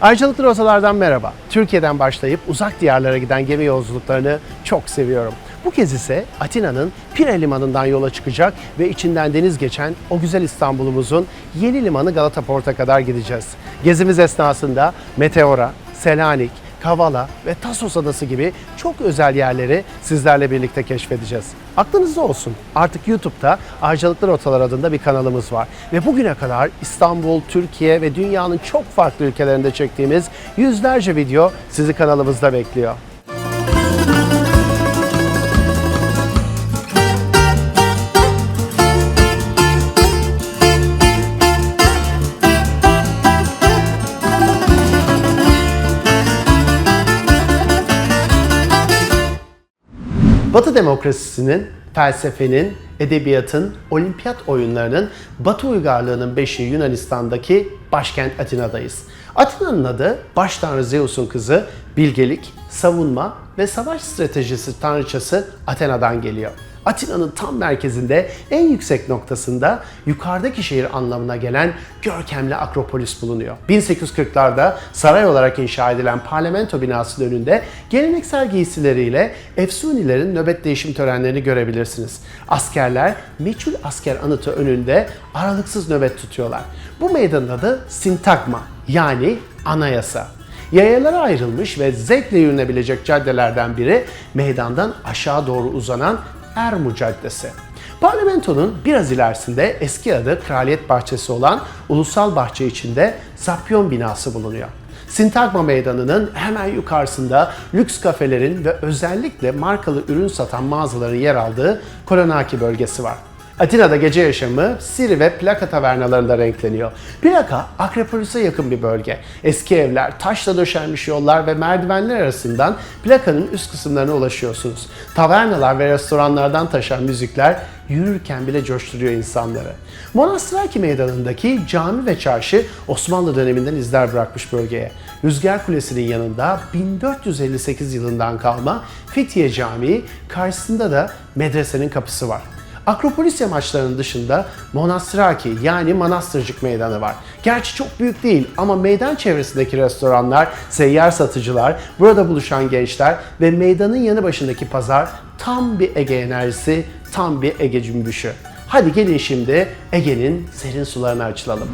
Ayrıcalıklı rotalardan merhaba. Türkiye'den başlayıp uzak diyarlara giden gemi yolculuklarını çok seviyorum. Bu kez ise Atina'nın Pire Limanı'ndan yola çıkacak ve içinden deniz geçen o güzel İstanbul'umuzun yeni limanı Galata Port'a kadar gideceğiz. Gezimiz esnasında Meteora, Selanik, Kavala ve Tasos Adası gibi çok özel yerleri sizlerle birlikte keşfedeceğiz. Aklınızda olsun artık YouTube'da Ayrıcalıklı Rotalar adında bir kanalımız var. Ve bugüne kadar İstanbul, Türkiye ve dünyanın çok farklı ülkelerinde çektiğimiz yüzlerce video sizi kanalımızda bekliyor. Batı demokrasisinin, felsefenin, edebiyatın, olimpiyat oyunlarının, Batı uygarlığının beşiği Yunanistan'daki başkent Atina'dayız. Atina'nın adı baş Zeus'un kızı bilgelik, savunma ve savaş stratejisi tanrıçası Athena'dan geliyor. Atina'nın tam merkezinde en yüksek noktasında yukarıdaki şehir anlamına gelen görkemli Akropolis bulunuyor. 1840'larda saray olarak inşa edilen parlamento binasının önünde geleneksel giysileriyle Efsunilerin nöbet değişim törenlerini görebilirsiniz. Askerler meçhul asker anıtı önünde aralıksız nöbet tutuyorlar. Bu meydanın adı Sintagma yani anayasa. Yayalara ayrılmış ve zevkle yürünebilecek caddelerden biri meydandan aşağı doğru uzanan Ermu Caddesi. Parlamentonun biraz ilerisinde eski adı Kraliyet Bahçesi olan Ulusal Bahçe içinde Zapyon binası bulunuyor. Sintagma Meydanı'nın hemen yukarısında lüks kafelerin ve özellikle markalı ürün satan mağazaların yer aldığı Kolonaki bölgesi var. Atina'da gece yaşamı Siri ve plaka tavernalarında renkleniyor. Plaka, Akropolis'e yakın bir bölge. Eski evler, taşla döşenmiş yollar ve merdivenler arasından plakanın üst kısımlarına ulaşıyorsunuz. Tavernalar ve restoranlardan taşan müzikler yürürken bile coşturuyor insanları. Monastiraki meydanındaki cami ve çarşı Osmanlı döneminden izler bırakmış bölgeye. Rüzgar Kulesi'nin yanında 1458 yılından kalma Fethiye Camii, karşısında da medresenin kapısı var. Akropolis yamaçlarının dışında Monastiraki yani Manastırcık Meydanı var. Gerçi çok büyük değil ama meydan çevresindeki restoranlar, seyyar satıcılar, burada buluşan gençler ve meydanın yanı başındaki pazar tam bir Ege enerjisi, tam bir Ege cümbüşü. Hadi gelin şimdi Ege'nin serin sularına açılalım.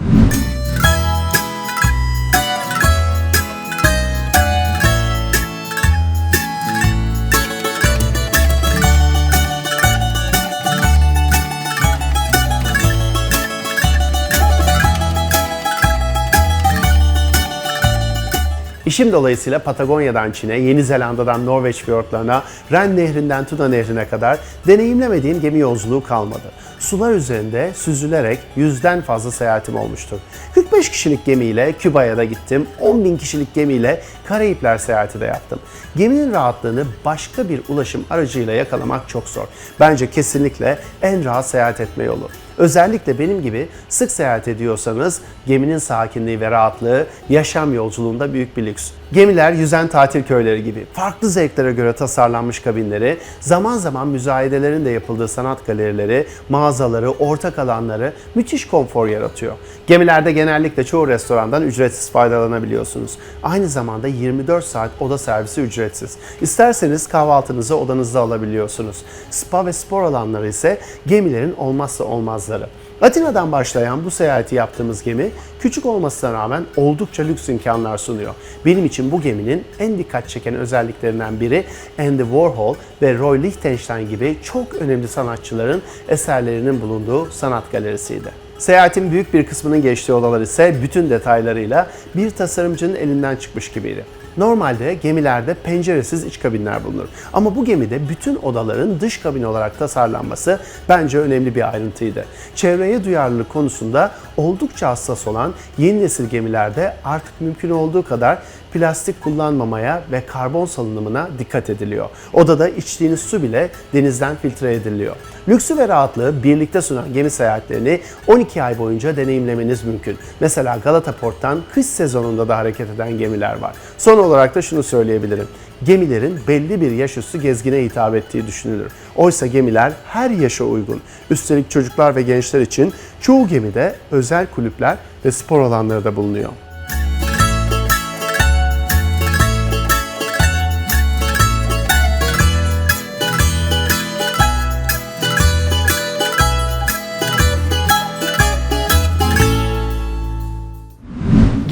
İşim dolayısıyla Patagonya'dan Çin'e, Yeni Zelanda'dan Norveç fiyortlarına, Ren Nehri'nden Tuna Nehri'ne kadar deneyimlemediğim gemi yolculuğu kalmadı. Sular üzerinde süzülerek yüzden fazla seyahatim olmuştur. 45 kişilik gemiyle Küba'ya da gittim, 10 bin kişilik gemiyle Karayipler seyahati de yaptım. Geminin rahatlığını başka bir ulaşım aracıyla yakalamak çok zor. Bence kesinlikle en rahat seyahat etme yolu. Özellikle benim gibi sık seyahat ediyorsanız geminin sakinliği ve rahatlığı yaşam yolculuğunda büyük bir lüks. Gemiler yüzen tatil köyleri gibi farklı zevklere göre tasarlanmış kabinleri, zaman zaman müzayedelerin de yapıldığı sanat galerileri, mağazaları, ortak alanları müthiş konfor yaratıyor. Gemilerde genellikle çoğu restorandan ücretsiz faydalanabiliyorsunuz. Aynı zamanda 24 saat oda servisi ücretsiz. İsterseniz kahvaltınızı odanızda alabiliyorsunuz. Spa ve spor alanları ise gemilerin olmazsa olmazları. Atina'dan başlayan bu seyahati yaptığımız gemi küçük olmasına rağmen oldukça lüks imkanlar sunuyor. Benim için bu geminin en dikkat çeken özelliklerinden biri Andy Warhol ve Roy Lichtenstein gibi çok önemli sanatçıların eserlerinin bulunduğu sanat galerisiydi. Seyahatin büyük bir kısmının geçtiği odalar ise bütün detaylarıyla bir tasarımcının elinden çıkmış gibiydi. Normalde gemilerde penceresiz iç kabinler bulunur. Ama bu gemide bütün odaların dış kabin olarak tasarlanması bence önemli bir ayrıntıydı. Çevreye duyarlılık konusunda oldukça hassas olan yeni nesil gemilerde artık mümkün olduğu kadar plastik kullanmamaya ve karbon salınımına dikkat ediliyor. Odada içtiğiniz su bile denizden filtre ediliyor. Lüksü ve rahatlığı birlikte sunan gemi seyahatlerini 12 ay boyunca deneyimlemeniz mümkün. Mesela Galata Port'tan kış sezonunda da hareket eden gemiler var. Son olarak da şunu söyleyebilirim. Gemilerin belli bir yaş üstü gezgine hitap ettiği düşünülür. Oysa gemiler her yaşa uygun. Üstelik çocuklar ve gençler için çoğu gemide özel kulüpler ve spor alanları da bulunuyor.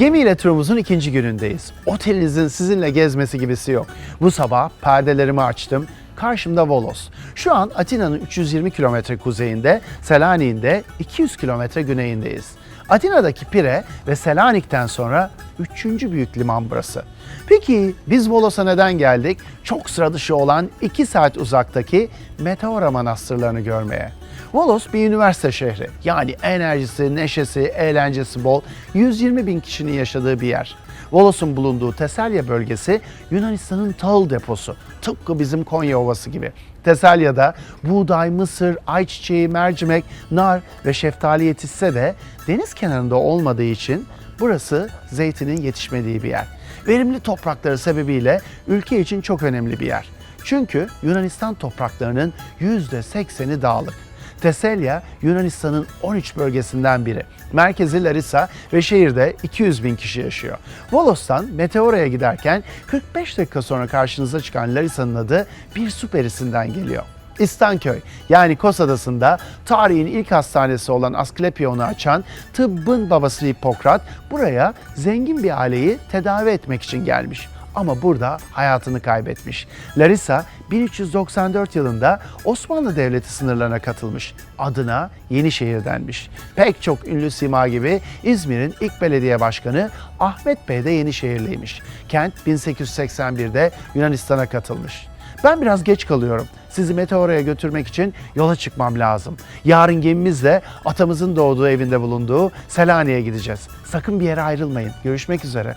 Gemiyle turumuzun ikinci günündeyiz. Otelinizin sizinle gezmesi gibisi yok. Bu sabah perdelerimi açtım. Karşımda Volos. Şu an Atina'nın 320 kilometre kuzeyinde, Selanik'in de 200 kilometre güneyindeyiz. Atina'daki Pire ve Selanik'ten sonra üçüncü büyük liman burası. Peki biz Volos'a neden geldik? Çok sıra dışı olan 2 saat uzaktaki Meteora Manastırlarını görmeye. Volos bir üniversite şehri. Yani enerjisi, neşesi, eğlencesi bol 120 bin kişinin yaşadığı bir yer. Volos'un bulunduğu Tesalya bölgesi Yunanistan'ın tahıl deposu. Tıpkı bizim Konya Ovası gibi. Tesalya'da buğday, mısır, ayçiçeği, mercimek, nar ve şeftali yetişse de deniz kenarında olmadığı için burası zeytinin yetişmediği bir yer. Verimli toprakları sebebiyle ülke için çok önemli bir yer. Çünkü Yunanistan topraklarının %80'i dağlık. Teselya Yunanistan'ın 13 bölgesinden biri. Merkezi Larissa ve şehirde 200 bin kişi yaşıyor. Volos'tan Meteora'ya giderken 45 dakika sonra karşınıza çıkan Larissa'nın adı bir su perisinden geliyor. İstanköy yani Kos Adası'nda tarihin ilk hastanesi olan Asklepion'u açan tıbbın babası Hippokrat buraya zengin bir aileyi tedavi etmek için gelmiş ama burada hayatını kaybetmiş. Larissa 1394 yılında Osmanlı Devleti sınırlarına katılmış. Adına Yenişehir denmiş. Pek çok ünlü sima gibi İzmir'in ilk belediye başkanı Ahmet Bey de Yenişehirliymiş. Kent 1881'de Yunanistan'a katılmış. Ben biraz geç kalıyorum. Sizi Meteora'ya götürmek için yola çıkmam lazım. Yarın gemimizle atamızın doğduğu evinde bulunduğu Selanik'e gideceğiz. Sakın bir yere ayrılmayın. Görüşmek üzere.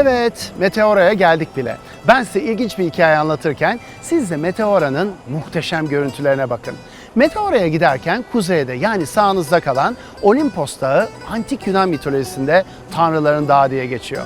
Evet, Meteora'ya geldik bile. Ben size ilginç bir hikaye anlatırken siz de Meteora'nın muhteşem görüntülerine bakın. Meteora'ya giderken kuzeyde yani sağınızda kalan Olimpos Dağı antik Yunan mitolojisinde tanrıların dağı diye geçiyor.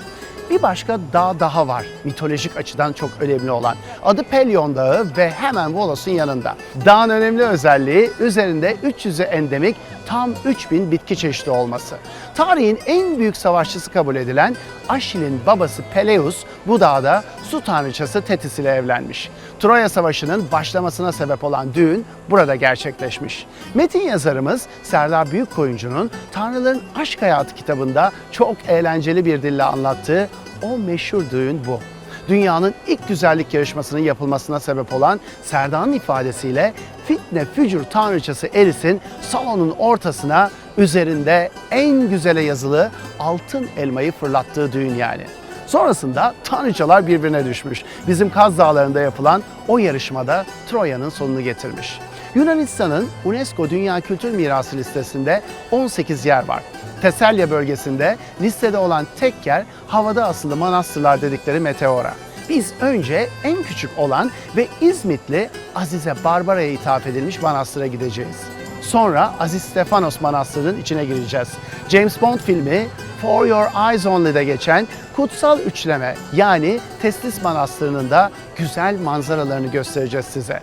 Bir başka dağ daha var mitolojik açıdan çok önemli olan. Adı Pelion Dağı ve hemen Volos'un yanında. Dağın önemli özelliği üzerinde 300'e endemik tam 3000 bitki çeşidi olması. Tarihin en büyük savaşçısı kabul edilen Aşil'in babası Peleus bu dağda su tanrıçası Tetis ile evlenmiş. Troya Savaşı'nın başlamasına sebep olan düğün burada gerçekleşmiş. Metin yazarımız Serdar Büyükkoyuncu'nun Tanrıların Aşk Hayatı kitabında çok eğlenceli bir dille anlattığı o meşhur düğün bu. Dünyanın ilk güzellik yarışmasının yapılmasına sebep olan Serdar'ın ifadesiyle fitne fücur tanrıçası Eris'in salonun ortasına üzerinde en güzele yazılı altın elmayı fırlattığı düğün yani. Sonrasında tanrıçalar birbirine düşmüş. Bizim Kaz Dağları'nda yapılan o yarışmada Troya'nın sonunu getirmiş. Yunanistan'ın UNESCO Dünya Kültür Mirası listesinde 18 yer var. Teselya bölgesinde listede olan tek yer havada asılı manastırlar dedikleri Meteora. Biz önce en küçük olan ve İzmitli Azize Barbara'ya ithaf edilmiş manastıra gideceğiz. Sonra Aziz Stefanos Manastırı'nın içine gireceğiz. James Bond filmi For Your Eyes Only'de geçen kutsal üçleme yani Teslis Manastırı'nın da güzel manzaralarını göstereceğiz size.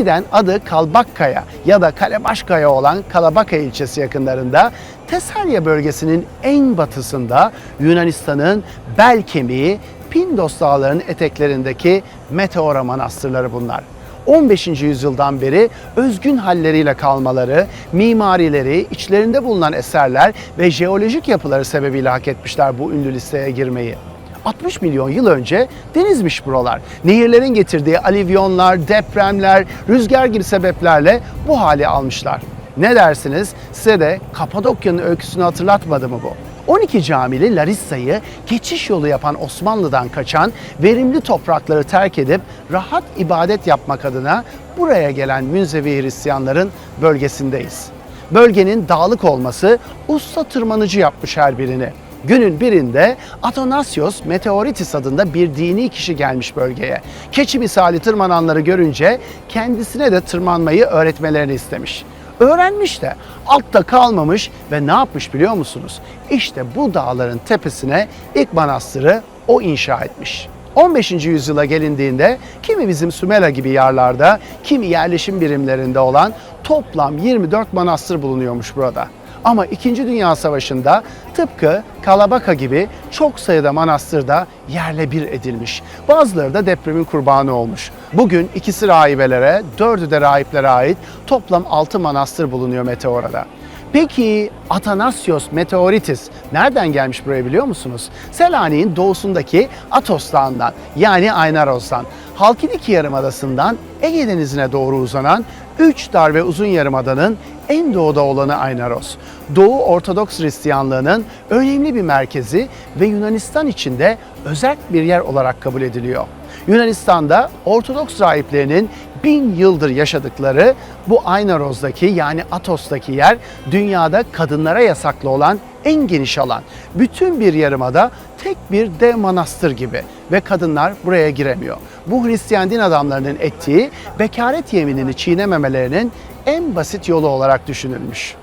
Eskiden adı Kalbakkaya ya da Kalebaşkaya olan Kalabaka ilçesi yakınlarında Tesalya bölgesinin en batısında Yunanistan'ın bel kemiği Pindos dağlarının eteklerindeki Meteora manastırları bunlar. 15. yüzyıldan beri özgün halleriyle kalmaları, mimarileri, içlerinde bulunan eserler ve jeolojik yapıları sebebiyle hak etmişler bu ünlü listeye girmeyi. 60 milyon yıl önce denizmiş buralar. Nehirlerin getirdiği alivyonlar, depremler, rüzgar gibi sebeplerle bu hali almışlar. Ne dersiniz? Size de Kapadokya'nın öyküsünü hatırlatmadı mı bu? 12 camili Larissa'yı geçiş yolu yapan Osmanlı'dan kaçan verimli toprakları terk edip rahat ibadet yapmak adına buraya gelen Münzevi Hristiyanların bölgesindeyiz. Bölgenin dağlık olması usta tırmanıcı yapmış her birini. Günün birinde Athanasios Meteoritis adında bir dini kişi gelmiş bölgeye. Keçi misali tırmananları görünce kendisine de tırmanmayı öğretmelerini istemiş. Öğrenmiş de altta kalmamış ve ne yapmış biliyor musunuz? İşte bu dağların tepesine ilk manastırı o inşa etmiş. 15. yüzyıla gelindiğinde kimi bizim Sümela gibi yerlerde, kimi yerleşim birimlerinde olan toplam 24 manastır bulunuyormuş burada. Ama 2. Dünya Savaşı'nda tıpkı Kalabaka gibi çok sayıda manastır da yerle bir edilmiş. Bazıları da depremin kurbanı olmuş. Bugün ikisi rahibelere, dördü de rahiplere ait toplam 6 manastır bulunuyor Meteora'da. Peki Athanasios Meteoritis nereden gelmiş buraya biliyor musunuz? Selanik'in doğusundaki Atos Dağı'ndan yani Aynaros'tan. Halkidiki Yarımadası'ndan Ege Denizi'ne doğru uzanan 3 dar ve uzun yarımadanın en doğuda olanı Aynaros. Doğu Ortodoks Hristiyanlığının önemli bir merkezi ve Yunanistan içinde özel bir yer olarak kabul ediliyor. Yunanistan'da Ortodoks rahiplerinin bin yıldır yaşadıkları bu Aynaros'daki yani Atos'taki yer dünyada kadınlara yasaklı olan en geniş alan. Bütün bir yarımada tek bir dev manastır gibi ve kadınlar buraya giremiyor. Bu Hristiyan din adamlarının ettiği bekaret yeminini çiğnememelerinin en basit yolu olarak düşünülmüş.